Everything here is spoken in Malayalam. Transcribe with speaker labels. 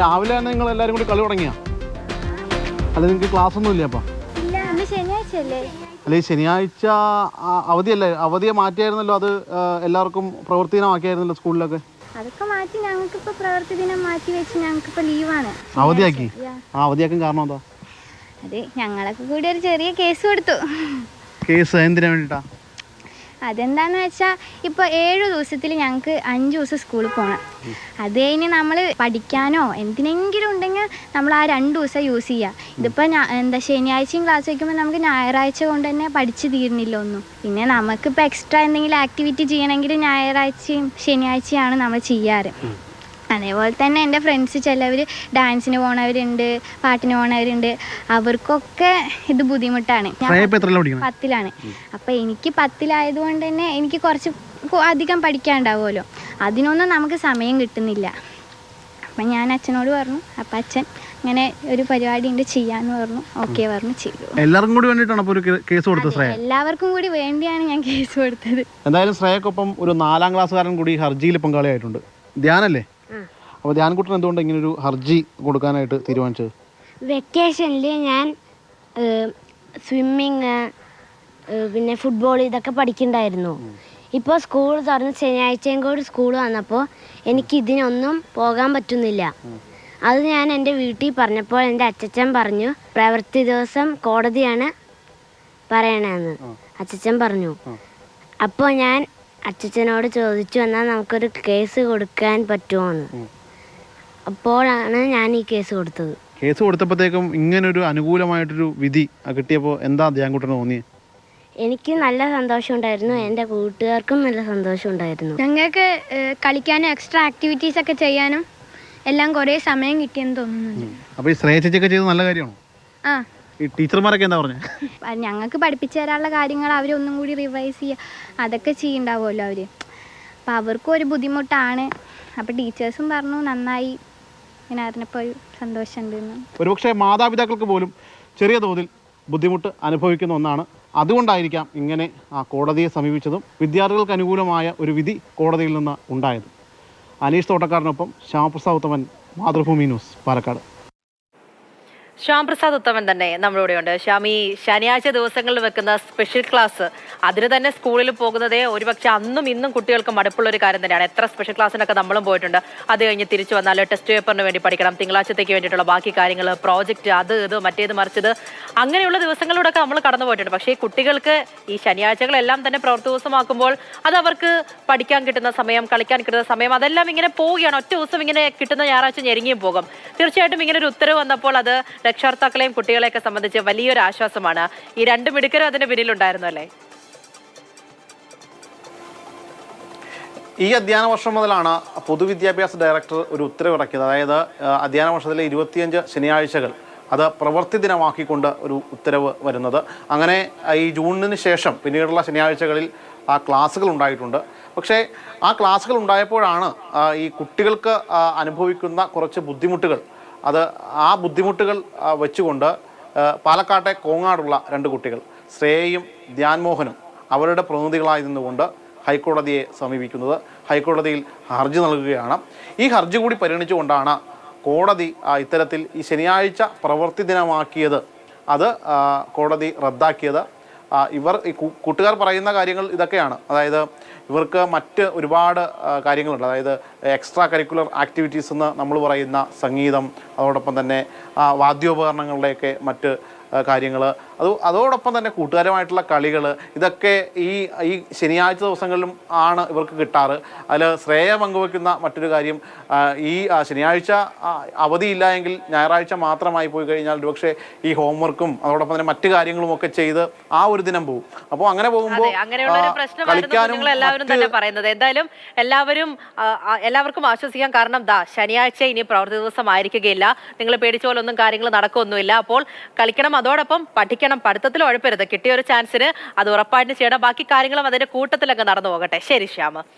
Speaker 1: രാവിലെ തന്നെ നിങ്ങൾ എല്ലാവരും കൂടി കളി തുടങ്ങിയ? അല്ല നിങ്ങൾക്ക് ക്ലാസ് ഒന്നും ഇല്ല അപ്പം
Speaker 2: അല്ലേ
Speaker 1: ശനിയാഴ്ച അവധിയല്ലേ? അവധിയെ മാറ്റിയായിരുന്നല്ലോ അത് എല്ലാവർക്കും എല്ലാവർക്കും പ്രവർത്തനമാക്കിയായിരുന്നല്ലോ സ്കൂളിലൊക്കെ?
Speaker 2: അതൊക്കെ മാറ്റി ഞങ്ങൾക്ക് ഇപ്പൊ പ്രവൃത്തി ദിനം മാറ്റി വെച്ച് ഞങ്ങൾക്കിപ്പോ ലീവാണ്.
Speaker 1: അവധിയാക്കി? ആ അവധിയാക്കാൻ കാരണം എന്താ?
Speaker 2: അതെ ഞങ്ങളൊക്കെ കൂടി ഒരു ചെറിയ കേസ് കൊടുത്തു.
Speaker 1: കേസ് എന്തിനാ വേണ്ടിട്ടാ?
Speaker 2: അതെന്താന്ന് വെച്ചാൽ ഇപ്പോൾ ഏഴ് ദിവസത്തിൽ ഞങ്ങൾക്ക് അഞ്ച് ദിവസം സ്കൂളിൽ പോകണം അത് കഴിഞ്ഞ് നമ്മൾ പഠിക്കാനോ എന്തിനെങ്കിലും ഉണ്ടെങ്കിൽ നമ്മൾ ആ രണ്ട് ദിവസം യൂസ് ചെയ്യുക ഇതിപ്പോൾ എന്താ ശനിയാഴ്ചയും ക്ലാസ് വയ്ക്കുമ്പോൾ നമുക്ക് ഞായറാഴ്ച കൊണ്ട് തന്നെ പഠിച്ച് തീരുന്നില്ല ഒന്നും. പിന്നെ നമുക്കിപ്പോൾ എക്സ്ട്രാ എന്തെങ്കിലും ആക്ടിവിറ്റി ചെയ്യണമെങ്കിൽ ഞായറാഴ്ചയും ശനിയാഴ്ചയാണ് നമ്മൾ ചെയ്യാറ്. അതേപോലെ തന്നെ എന്റെ ഫ്രണ്ട്സ് ചിലവർ ഡാൻസിന് പോണവരുണ്ട് പാട്ടിന് പോണവരുണ്ട്. അവർക്കൊക്കെ ഇത് ബുദ്ധിമുട്ടാണ്. പത്തിലാണ്. അപ്പം എനിക്ക് പത്തിലായതുകൊണ്ട് തന്നെ എനിക്ക് കുറച്ച് അധികം പഠിക്കാനുണ്ടാവുമല്ലോ. അതിനൊന്നും നമുക്ക് സമയം കിട്ടുന്നില്ല. അപ്പം ഞാൻ അച്ഛനോട് പറഞ്ഞു അപ്പം അച്ഛൻ ഇങ്ങനെ ഒരു പരിപാടി ഉണ്ട് ചെയ്യാന്ന് പറഞ്ഞു. ഓക്കെ പറഞ്ഞു ചെയ്തു.
Speaker 1: എല്ലാവർക്കും കൂടി വേണ്ടിയിട്ടാണ് ഒരു കേസ് കൊടുത്തത് ശ്രേയ?
Speaker 2: എല്ലാവർക്കും കൂടി വേണ്ടിയാണ് ഞാൻ കേസ് കൊടുത്തത്.
Speaker 1: എന്തായാലും ശ്രേയക്കൊപ്പം ഒരു നാലാം ക്ലാസ്സുകാരൻ കൂടി ഹർജിയിൽ പങ്കാളിയായിട്ടുണ്ട് ധ്യാനല്ലേ? അപ്പോൾ ധ്യാൻകുട്ടൻ എന്തുകൊണ്ട് ഇങ്ങനെ ഒരു ഹർജി കൊടുക്കാനായിട്ട് തീരുമാനിച്ചത്?
Speaker 3: വെക്കേഷനിൽ ഞാൻ സ്വിമ്മിങ് പിന്നെ ഫുട്ബോൾ ഇതൊക്കെ പഠിക്കണ്ടായിരുന്നു ഇപ്പോൾ സ്കൂൾ തുറന്ന് ശനിയാഴ്ചയും കൂടി സ്കൂൾ വന്നപ്പോൾ എനിക്ക് ഇതിനൊന്നും പോകാൻ പറ്റുന്നില്ല. അത് ഞാൻ എന്റെ വീട്ടിൽ പറഞ്ഞപ്പോൾ എന്റെ അച്ചച്ചൻ പറഞ്ഞു പ്രവൃത്തി ദിവസം കോടതിയാണ് പറയണമെന്ന് അച്ചച്ചൻ പറഞ്ഞു. അപ്പോൾ ഞാൻ അച്ചച്ചനോട് ചോദിച്ചു എന്നാൽ നമുക്കൊരു കേസ് കൊടുക്കാൻ പറ്റുമോ? എന്ന്. അപ്പോഴാണ് ഞാൻ ഈ കേസ് കൊടുത്തത്.
Speaker 1: കേസ് കൊടുത്തപ്പോഴത്തേക്കും ഇങ്ങനൊരു അനുകൂലമായിട്ടൊരു വിധി കിട്ടിയപ്പോൾ എന്താ ധ്യാൻകുട്ടന് തോന്നിയത്
Speaker 3: എനിക്ക് നല്ല സന്തോഷം ഉണ്ടായിരുന്നു എന്റെ കൂട്ടുകാർക്കും നല്ല സന്തോഷം ഉണ്ടായിരുന്നു
Speaker 2: ഞങ്ങൾക്ക് കളിക്കാനും എക്സ്ട്രാ ആക്ടിവിറ്റീസ് ഒക്കെ ചെയ്യാനും എല്ലാം കുറേ സമയം കിട്ടിയെന്ന് തോന്നുന്നുണ്ട്.
Speaker 1: അപ്പോൾ ഈ ശ്രേയ ചെയ്ത് നല്ല കാര്യമാണോ?
Speaker 2: ആ.
Speaker 1: ഈ ടീച്ചർമാരൊക്കെ എന്താ പറഞ്ഞത്
Speaker 2: ഞങ്ങൾക്ക് പഠിപ്പിച്ചു തരാനുള്ള കാര്യങ്ങൾ അവരൊന്നും കൂടി റിവൈസ് ചെയ്യുക അതൊക്കെ ചെയ്യണ്ടാവുമല്ലോ അവർ അപ്പോൾ അവർക്കും ഒരു ബുദ്ധിമുട്ടാണ്. അപ്പോൾ ടീച്ചേഴ്സും പറഞ്ഞു നന്നായി. ഇങ്ങനെ അറിഞ്ഞപ്പോൾ സന്തോഷമുണ്ടെന്ന്
Speaker 1: ഒരുപക്ഷെ മാതാപിതാക്കൾക്ക് പോലും ചെറിയ തോതിൽ ബുദ്ധിമുട്ട് അനുഭവിക്കുന്ന ഒന്നാണ്. അതുകൊണ്ടായിരിക്കാം ഇങ്ങനെ ആ കോടതിയെ സമീപിച്ചതും വിദ്യാർത്ഥികൾക്ക് അനുകൂലമായ ഒരു വിധി കോടതിയിൽ നിന്ന് ഉണ്ടായത്. അനീഷ് തോട്ടക്കാരനൊപ്പം ശ്യാമപ്രസാദ് ഉത്തമൻ മാതൃഭൂമി ന്യൂസ് പാലക്കാട്.
Speaker 4: ശ്യാം പ്രസാദ് ഉത്തമൻ തന്നെ നമ്മളിവിടെ ഉണ്ട്. ശ്യാം ഈ ശനിയാഴ്ച ദിവസങ്ങളിൽ വെക്കുന്ന സ്പെഷ്യൽ ക്ലാസ് അതിന് തന്നെ സ്കൂളിൽ പോകുന്നതേ ഒരുപക്ഷെ അന്നും ഇന്നും കുട്ടികൾക്ക് മടുപ്പുള്ള ഒരു കാര്യം തന്നെയാണ്. എത്ര സ്പെഷ്യൽ ക്ലാസ്സിനൊക്കെ നമ്മളും പോയിട്ടുണ്ട്. അത് കഴിഞ്ഞ് തിരിച്ചു വന്നാൽ ടെസ്റ്റ് പേപ്പറിന് വേണ്ടി പഠിക്കണം. തിങ്കളാഴ്ചത്തേക്ക് വേണ്ടിയിട്ടുള്ള ബാക്കി കാര്യങ്ങൾ പ്രോജക്റ്റ് അത് ഇത് മറ്റേത് മറിച്ചത്. അങ്ങനെയുള്ള ദിവസങ്ങളിലൂടെയൊക്കെ നമ്മൾ കടന്നു പോയിട്ടുണ്ട്. പക്ഷേ കുട്ടികൾക്ക് ഈ ശനിയാഴ്ചകളെല്ലാം തന്നെ പ്രവൃത്തി ദിവസമാക്കുമ്പോൾ അത് അവർക്ക് പഠിക്കാൻ കിട്ടുന്ന സമയം കളിക്കാൻ കിട്ടുന്ന സമയം അതെല്ലാം ഇങ്ങനെ പോവുകയാണ്. ഒറ്റ ദിവസം ഇങ്ങനെ കിട്ടുന്ന ഞായറാഴ്ച ഞെരുങ്ങിയും പോകും. തീർച്ചയായിട്ടും ഇങ്ങനെ ഒരു ഉത്തരവ് വന്നപ്പോൾ അത് രക്ഷകർത്താക്കളെയും കുട്ടികളെയൊക്കെ സംബന്ധിച്ച് വലിയൊരു ആശ്വാസമാണ്. ഈ രണ്ട് മിടുക്കരും അതിന്റെ പിന്നിലുണ്ടായിരുന്നു അല്ലേ?
Speaker 1: ഈ അധ്യയന വർഷം മുതലാണ് പൊതുവിദ്യാഭ്യാസ ഡയറക്ടർ ഒരു ഉത്തരവിറക്കിയത്. അതായത് അധ്യയന വർഷത്തിലെ ഇരുപത്തിയഞ്ച് ശനിയാഴ്ചകൾ അത് പ്രവൃത്തി ദിനമാക്കിക്കൊണ്ട് ഒരു ഉത്തരവ് വരുന്നത്. അങ്ങനെ ഈ ജൂണിന് ശേഷം പിന്നീടുള്ള ശനിയാഴ്ചകളിൽ ആ ക്ലാസ്സുകൾ ഉണ്ടായിട്ടുണ്ട്. പക്ഷേ ആ ക്ലാസ്സുകൾ ഉണ്ടായപ്പോഴാണ് ഈ കുട്ടികൾക്ക് അനുഭവിക്കുന്ന കുറച്ച് ബുദ്ധിമുട്ടുകൾ അത് ആ ബുദ്ധിമുട്ടുകൾ വെച്ചുകൊണ്ട് പാലക്കാട്ടെ കോങ്ങാടുള്ള രണ്ട് കുട്ടികൾ ശ്രേയയും ധ്യാൻമോഹനും അവരുടെ പ്രതിനിധികളായി നിന്നുകൊണ്ട് ഹൈക്കോടതിയെ സമീപിക്കുന്നത്. ഹൈക്കോടതിയിൽ ഹർജി നൽകുകയാണ്. ഈ ഹർജി കൂടി പരിഗണിച്ചുകൊണ്ടാണ് കോടതി ഇത്തരത്തിൽ ഈ ശനിയാഴ്ച പ്രവൃത്തി ദിനമാക്കിയത്. അത് കോടതി റദ്ദാക്കിയത്. ഇവർ ഈ കൂട്ടുകാർ പറയുന്ന കാര്യങ്ങൾ ഇതൊക്കെയാണ്. അതായത് ഇവർക്ക് മറ്റ് ഒരുപാട് കാര്യങ്ങളുണ്ട്. അതായത് എക്സ്ട്രാ കരിക്കുലർ ആക്ടിവിറ്റീസ് എന്ന് നമ്മൾ പറയുന്ന സംഗീതം അതോടൊപ്പം തന്നെ വാദ്യോപകരണങ്ങളുടെയൊക്കെ മറ്റ് കാര്യങ്ങൾ അത് അതോടൊപ്പം തന്നെ കൂട്ടുകാരുമായിട്ടുള്ള കളികൾ ഇതൊക്കെ ഈ ഈ ശനിയാഴ്ച ദിവസങ്ങളിലും ആണ് ഇവർക്ക് കിട്ടാറ്. അതിൽ ശ്രേയ പങ്കുവെക്കുന്ന മറ്റൊരു കാര്യം ഈ ശനിയാഴ്ച അവധിയില്ല എങ്കിൽ ഞായറാഴ്ച മാത്രമായി പോയി കഴിഞ്ഞാൽ ഒരുപക്ഷെ ഈ ഹോംവർക്കും അതോടൊപ്പം തന്നെ മറ്റു കാര്യങ്ങളും ഒക്കെ ചെയ്ത് ആ ഒരു ദിനം പോകും അപ്പോൾ അങ്ങനെ പോകുമ്പോൾ
Speaker 4: എല്ലാവരും തന്നെ പറയുന്നത്. എന്തായാലും എല്ലാവരും എല്ലാവർക്കും ആശ്വസിക്കാം. കാരണം ദാ ശനിയാഴ്ച ഇനി പ്രവൃത്തി ദിവസം ആയിരിക്കുകയില്ല. നിങ്ങൾ പേടിച്ച പോലെ ഒന്നും കാര്യങ്ങൾ നടക്കൊന്നുമില്ല അപ്പോൾ കളിക്കണം. അതോടൊപ്പം പഠിക്കണം. പഠിത്തത്തിൽ ഉഴപ്പരുത്. കിട്ടിയ ഒരു ചാൻസിന് അത് ഉറപ്പായിട്ടും ചെയ്യണം. ബാക്കി കാര്യങ്ങളും അതിന്റെ കൂട്ടത്തിലൊക്കെ നടന്നു പോകട്ടെ. ശരി ശ്യാമ.